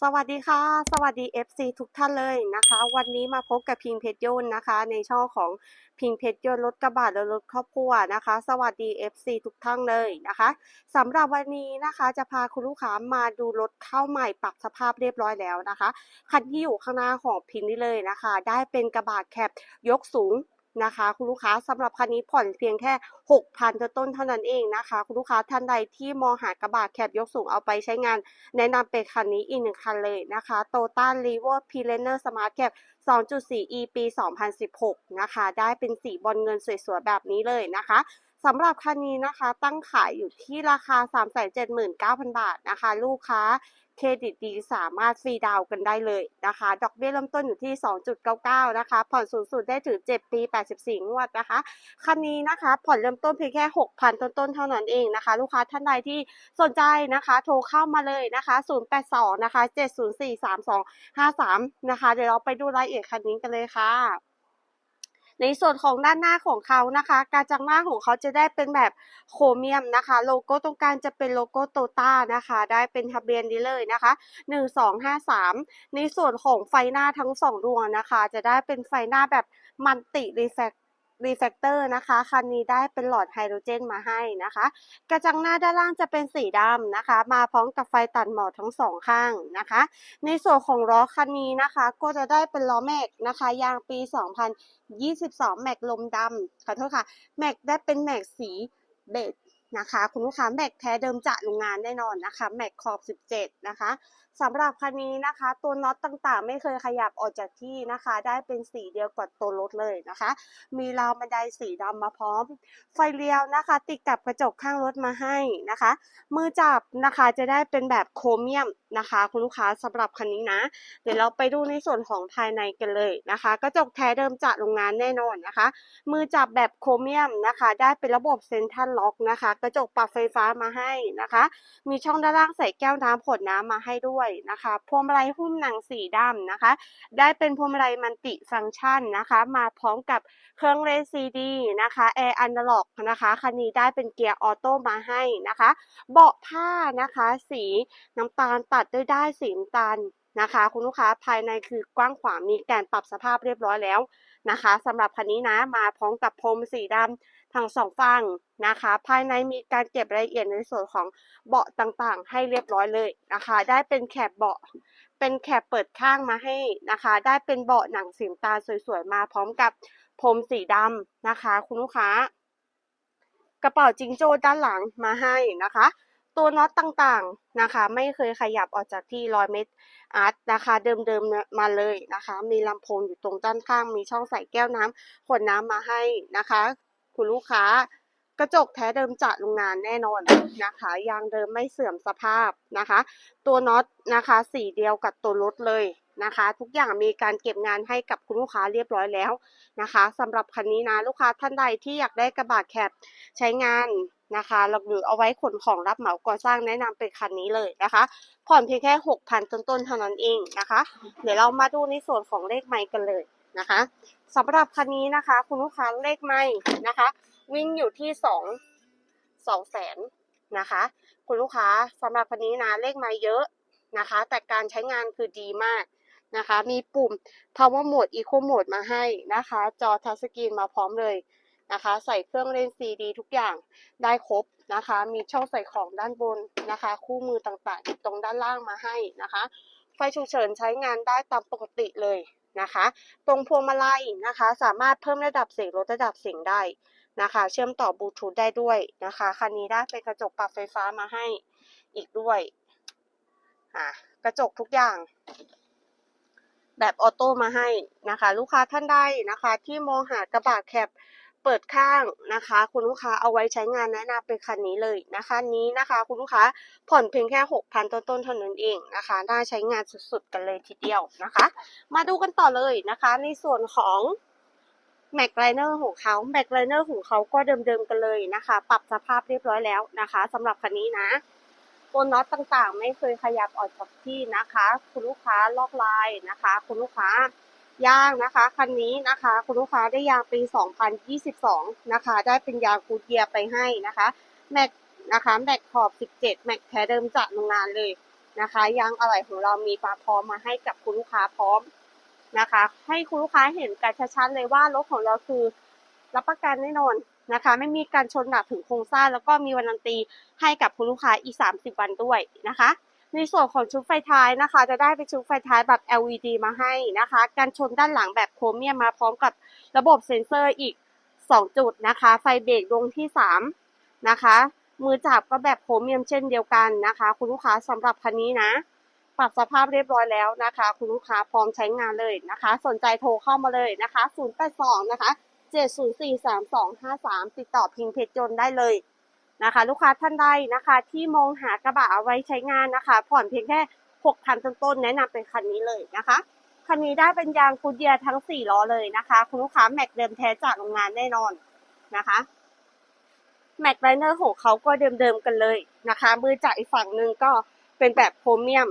สวัสดีค่ะ สวัสดี FC ทุกท่านเลยนะคะ วันนี้มาพบกับพิงเพชรยนต์นะคะ ในช่องของพิงเพชรยนต์รถกระบะและรถครอบครัวนะคะ สวัสดี FC ทุกท่านเลยนะคะสำหรับวันนี้นะคะจะพาคุณลูกค้ามาดูรถเข้าใหม่ปรับสภาพเรียบร้อยแล้วนะคะคันที่อยู่ข้างหน้าของพิงนี่เลยนะคะ ได้เป็นกระบะแคปยกสูง นะคะ คุณลูกค้าสำหรับคันนี้ผ่อนเพียงแค่ 6,000ต้นเท่านั้นเองนะคะ คุณลูกค้าท่านใดที่มองหากระบะแคบยกสูงเอาไปใช้งาน แนะนำเป็นคันนี้อีกหนึ่งคันเลยนะคะ t o t a r r e v o p l a n e r Smart Cap 2.4 e ปี 2016 นะคะ ได้เป็นสีบอลเงินสวยๆ แบบนี้เลยนะคะสำหรับคันนี้นะคะตั้งขายอยู่ที่ราคา 379,000 บาทนะคะ ลูกค้า เครดิตดีสามารถฟรีดาวกันได้เลยนะคะ ดอกเบี้ยเริ่มต้นอยู่ที่ 2.99 นะคะ ผ่อนสูงสุดได้ถึง 7 ปี 84 งวดนะคะ คันนี้นะคะ ผ่อนเริ่มต้นเพียงแค่ 6,000 ต้นๆ เท่านั้นเองนะคะ ลูกค้าท่านใดที่สนใจนะคะ โทรเข้ามาเลยนะคะ 082 นะคะ 704 3253 นะคะ เดี๋ยวเราไปดูรายละเอียดคันนี้กันเลยค่ะ ในส่วนของด้านหน้าของเขานะคะ การจังหน้าของเขาจะได้เป็นแบบโครเมียมนะคะ โลโก้ตรงกลางจะเป็นโลโก้โตต้านะคะ ได้เป็นทะเบียนนี้เลยนะคะ1253 ในส่วนของไฟหน้าทั้งสองดวงนะคะ จะได้เป็นไฟหน้าแบบมันติรีแฟก รีแฟกเตอร์นะคะ คันนี้ได้เป็นหลอดไฮโดรเจนมาให้นะคะ กระจังหน้าด้านล่างจะเป็นสีดำนะคะ มาพร้อมกับไฟตัดหมอกทั้งสองข้างนะคะ ในส่วนของล้อคันนี้นะคะ ก็จะได้เป็นล้อแม็กนะคะยางปี 2022 แม็กลมดำขอโทษค่ะ แม็กได้เป็นแม็กสีเบจ นะคะ คุณลูกค้าแม็กแท้เดิมจากโรงงานแน่นอนนะคะแม็กขอบ 17 นะคะสำหรับคันนี้นะคะ ตัวน็อตต่างๆ ไม่เคยขยับออกจากที่นะคะ ได้เป็นสีเดียวกับตัวรถเลยนะคะ มีราวบันไดสีดำมาพร้อม ไฟเลี้ยวนะคะ ติดกับกระจกข้างรถมาให้นะคะ มือจับนะคะจะได้เป็นแบบโครเมียม นะคะ คุณลูกค้าสำหรับคันนี้นะ เดี๋ยวเราไปดูในส่วนของภายในกันเลยนะคะ กระจกแท้เดิมจากโรงงานแน่นอนนะคะ มือจับแบบโครเมียมนะคะ ได้เป็นระบบเซ็นทรัลล็อกนะคะ กระจกปรับไฟฟ้ามาให้นะคะ มีช่องด้านล่างใส่แก้วน้ำขวดน้ำมาให้ด้วยนะคะพวงมาลัยหุ้มหนังสีดำนะคะ ได้เป็นพวงมาลัยมันติฟังก์ชันนะคะ มาพร้อมกับเครื่องเล่นซีดีนะคะแอร์อันดล็อกนะคะคันนี้ได้เป็นเกียร์ออโต้มาให้นะคะ เบาะผ้านะคะ สีน้ำตาลตัดด้วยได้สีน้ำตาลนะคะ คุณลูกค้าภายในคือกว้างขวางมีการปรับสภาพเรียบร้อยแล้วนะคะสำหรับคันนี้นะมาพร้อมกับพรมสีดำทั้งสองฝั่งนะคะ ภายในมีการเก็บรายละเอียดในส่วนของเบาะต่างๆ ให้เรียบร้อยเลยนะคะ ได้เป็นแคบเบาะ เป็นแคบเปิดข้างมาให้นะคะ ได้เป็นเบาะหนังสีตาสวยๆมาพร้อมกับพรมสีดำนะคะ คุณลูกค้ากระเป๋าจิงโจ้ด้านหลังมาให้นะคะ ตัวน็อตต่างๆนะคะ ไม่เคยขยับออกจากที่ร้อยเมตรอาร์ตนะคะเดิมๆมาเลยนะคะ มีลำโพงอยู่ตรงด้านข้าง มีช่องใส่แก้วน้ำขวดน้ำมาให้นะคะ คุณลูกค้ากระจกแท้เดิมจากโรงงานแน่นอนนะคะยางเดิมไม่เสื่อมสภาพนะคะ ตัวน็อตนะคะสีเดียวกับตัวรถเลยนะคะ ทุกอย่างมีการเก็บงานให้กับคุณลูกค้าเรียบร้อยแล้วนะคะสำหรับคันนี้นะลูกค้าท่านใดที่อยากได้กระบะแคบใช้งาน นะคะหรือเอาไว้ขนของรับเหมาก่อสร้างแนะนำเป็นคันนี้เลยนะคะ ผ่อนเพียงแค่6,000ต้นๆเท่านั้นเองนะคะ เดี๋ยวเรามาดูในส่วนของเลขไมค์กันเลยนะคะสำหรับคันนี้นะคะ คุณลูกค้าเลขไมค์นะคะ วิ่งอยู่ที่สองสองแสนนะคะ คุณลูกค้าสำหรับคันนี้นะเลขไมค์เยอะนะคะ แต่การใช้งานคือดีมากนะคะ มีปุ่ม power mode eco mode มาให้นะคะ จอทัชสกรีนมาพร้อมเลย นะคะ ใส่เครื่องเล่นซีดีทุกอย่างได้ครบนะคะ มีช่องใส่ของด้านบนนะคะ คู่มือต่างๆอยู่ตรงด้านล่างมาให้นะคะ ไฟฉุกเฉินใช้งานได้ตามปกติเลยนะคะ ตรงพวงมาลัยนะคะ สามารถเพิ่มระดับเสียงลดระดับเสียงได้นะคะ เชื่อมต่อบลูทูธได้ด้วยนะคะคันนี้ได้เป็นกระจกปรับไฟฟ้ามาให้อีกด้วยอ่ากระจกทุกอย่าง แบบออโต้มาให้นะคะ ลูกค้าท่านใดนะคะ ที่มองหากระบะแคบ เปิดข้างนะคะ คุณลูกค้าเอาไว้ใช้งานแนะนำเป็นคันนี้เลยนะคะนี้นะคะ คุณลูกค้าผ่อนเพียงแค่ 6,000 ต้นๆเท่านั้นเองนะคะน่าใช้งานสุดๆกันเลยทีเดียวนะคะ มาดูกันต่อเลยนะคะ ในส่วนของแม็กไลเนอร์ของเขาแม็กไลเนอร์ของเขาก็เดิมๆกันเลยนะคะ ปรับสภาพเรียบร้อยแล้วนะคะสำหรับคันนี้นะตัวน็อตต่างๆ ไม่เคยขยับออกจากที่นะคะ คุณลูกค้าลอกลายนะคะ คุณลูกค้า ยางนะคะ คันนี้นะคะ คุณลูกค้าได้ยางปี 2022 นะคะ ได้เป็นยางกูเกียร์ไปให้นะคะแม็กนะคะแม็กขอบ 17 แม็กแท้เดิมจากโรงงานเลยนะคะยางอะไหล่ของเรามีมาพร้อมมาให้กับคุณลูกค้าพร้อมนะคะ ให้คุณลูกค้าเห็นกันชัดๆเลยว่ารถของเราคือรับประกันแน่นอนนะคะ ไม่มีการชนหนักถึงโครงสร้างแล้วก็มีวันนันตีให้กับคุณลูกค้าอีก 30 วันด้วยนะคะ ในส่วนของชุดไฟท้ายนะคะ จะได้เป็นชุดไฟท้ายแบบ LED มาให้นะคะ การชนด้านหลังแบบโครเมียมมาพร้อมกับระบบเซ็นเซอร์อีก 2 จุดนะคะ ไฟเบรกดวงที่ 3 นะคะ มือจับก็แบบโครเมียมเช่นเดียวกันนะคะ คุณลูกค้าสำหรับคันนี้นะ ปรับสภาพเรียบร้อยแล้วนะคะ คุณลูกค้าพร้อมใช้งานเลยนะคะ สนใจโทรเข้ามาเลยนะคะ 082 นะคะ 7043253 ติดต่อพิงเพชรยนต์ได้เลย นะคะ ลูกค้าท่านใดนะคะ ที่มองหากระบะเอาไว้ใช้งานนะคะ ผ่อนเพียงแค่6,000ต้นๆแนะนำเป็นคันนี้เลยนะคะคันนี้ได้เป็นยางกูเยียทั้ง 4 ล้อเลยนะคะ คุณลูกค้าแม็กเดิมแท้จากโรงงานแน่นอนนะคะแม็กไลเนอร์ของเขาก็เดิมๆกันเลยนะคะ มือจากอีกฝั่งหนึ่งก็เป็นแบบโพรเมียม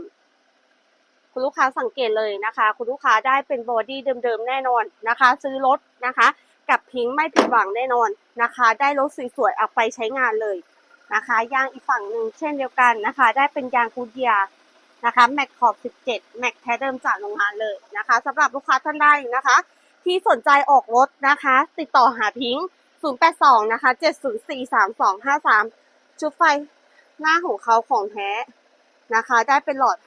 คุณลูกค้าสังเกตเลยนะคะ คุณลูกค้าได้เป็นบอดี้เดิมๆแน่นอนนะคะ ซื้อรถนะคะ กับพิงค์ไม่ผิดหวังแน่นอนนะคะ ได้รถสวยๆเอาไปใช้งานเลยนะคะยางอีกฝั่งหนึ่งเช่นเดียวกันนะคะ ได้เป็นยางกูดเยียนะคะแม็กขอบ 17 แม็กแท้เดิมจากโรงงานเลยนะคะสำหรับลูกค้าท่านใดนะคะ ที่สนใจออกรถนะคะ ติดต่อหาพิงค์082 นะคะ 7043253 ชุดไฟหน้าของเขาของแท้นะคะ ได้เป็นหลอด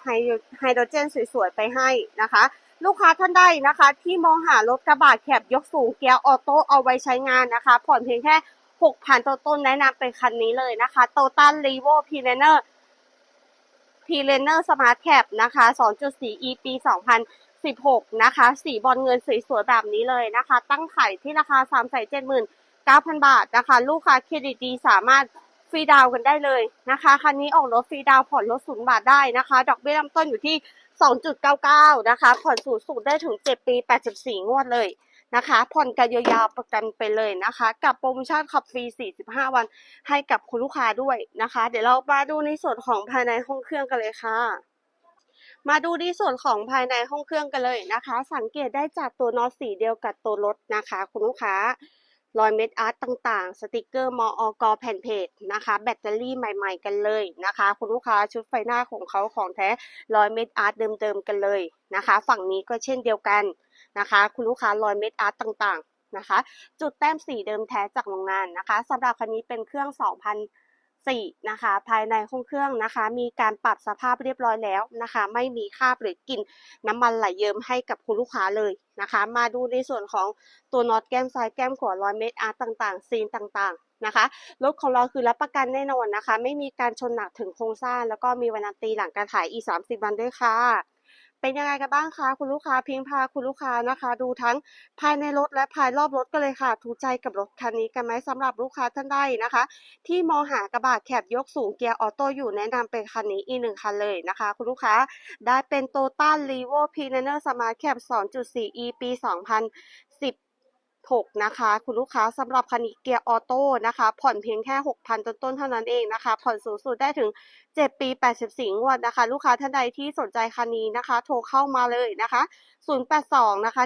ไฮโดรเจนสวยๆ ไปให้นะคะ ลูกค้าท่านใดนะคะ ที่มองหารถกระบะแคบยกสูงเกียร์ออโต้เอาไว้ใช้งานนะคะ ผ่อนเพียงแค่ 6,000ต้นต้นแนะนำเป็นคันนี้เลยนะคะโตตันรีโวพีเ n เนอร์พีเ n เนอร์สมาร์ทแคปนะคะ 2.4 e ปี 2016 นะคะ สีบอลเงินสวยๆแบบนี้เลยนะคะ ตั้งขายที่ราคา 379,000 บาทนะคะ ลูกค้าเครดิตดีสามารถฟรีดาวน์กันได้เลยนะคะ คันนี้ออกรถฟรีดาวน์ผ่อนรถศูนย์บาทได้นะคะ ดอกเบี้ยเริ่มต้นอยู่ที่ 2.99 นะคะ ผ่อนสูงสุดได้ถึง 7 ปี 84 งวดเลยนะคะ ผ่อนกันยาวๆประกันไปเลยนะคะ กับโปรโมชั่นขับฟรี 45 วันให้กับคุณลูกค้าด้วยนะคะ เดี๋ยวเรามาดูในส่วนของภายในห้องเครื่องกันเลยค่ะ มาดูในส่วนของภายในห้องเครื่องกันเลยนะคะ สังเกตได้จากตัวน็อตสีเดียวกับตัวรถนะคะ คุณลูกค้า รอยเม็ดอาร์ตต่างๆ สติกเกอร์มออกแผ่นเพจนะคะ แบตเตอรี่ใหม่ๆกันเลยนะคะ คุณลูกค้าชุดไฟหน้าของเขาของแท้รอยเม็ดอาร์ตเดิมๆกันเลยนะคะ ฝั่งนี้ก็เช่นเดียวกันนะคะ คุณลูกค้ารอยเม็ดอาร์ตต่างๆนะคะ จุดแต้มสีเดิมแท้จากโรงงานนะคะสำหรับคันนี้เป็นเครื่อง 4นะคะ ภายในห้องเครื่องนะคะ มีการปรับสภาพเรียบร้อยแล้วนะคะ ไม่มีคราบหรือกลิ่นน้ำมันไหลเยิ้มให้กับคุณลูกค้าเลยนะคะ มาดูในส่วนของตัวน็อตแก้มซ้ายแก้มขวาร้อยเมตรอาร์ตต่างๆ ซีนต่างๆนะคะรถของเราคือรับประกันแน่นอนนะคะ ไม่มีการชนหนักถึงโครงสร้าง แล้วก็มีวันันตีหลังการขายอีก 30 วันด้วยค่ะ เป็นยังไงกันบ้างคะคุณลูกค้าพิงพาคุณลูกค้านะคะ ดูทั้งภายในรถและภายรอบรถกันเลยค่ะ ถูกใจกับรถคันนี้กันไหมสำหรับลูกค้าท่านใดนะคะ ที่มองหากระบะแคบยกสูงเกียร์ออโต้อยู่แนะนำเป็นคันนี้อีกหนึ่งคันเลยนะคะ คุณลูกค้าได้เป็นโตต้าลีโวพีเนอร์สมาร์ทแคป2.4 e ปี 2000 6นะคะ คุณลูกค้าสำหรับคันนี้เกียร์ออโต้นะคะ ผ่อนเพียงแค่ 6,000 ต้นต้นเท่านั้นเองนะคะ ผ่อนสูงสุดได้ถึง 7 ปี 84 งวดนะคะ ลูกค้าท่านใดที่สนใจคันนี้นะคะ โทรเข้ามาเลยนะคะ 082 นะคะ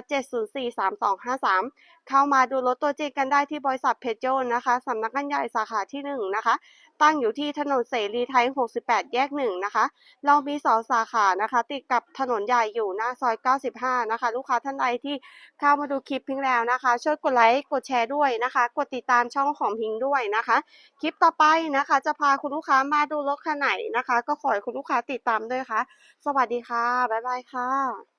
7043253 เข้ามาดูรถตัวจริงกันได้ที่บริษัทเพจโจนนะคะสำนักงานใหญ่สาขาที่ 1 นะคะ ตั้งอยู่ที่ถนนเสรีไทย 68 แยก 1 นะคะ เรามีสองสาขานะคะ ติดกับถนนใหญ่อยู่หน้าซอย 95 นะคะ ลูกค้าท่านใดที่เข้ามาดูคลิปพิงแล้วนะคะ ช่วยกดไลค์ กดแชร์ด้วยนะคะ กดติดตามช่องของพิงด้วยนะคะ คลิปต่อไปนะคะ จะพาคุณลูกค้ามาดูรถคันไหนนะคะ ก็ขอให้คุณลูกค้าติดตามด้วยค่ะ สวัสดีค่ะ บ๊ายบายค่ะ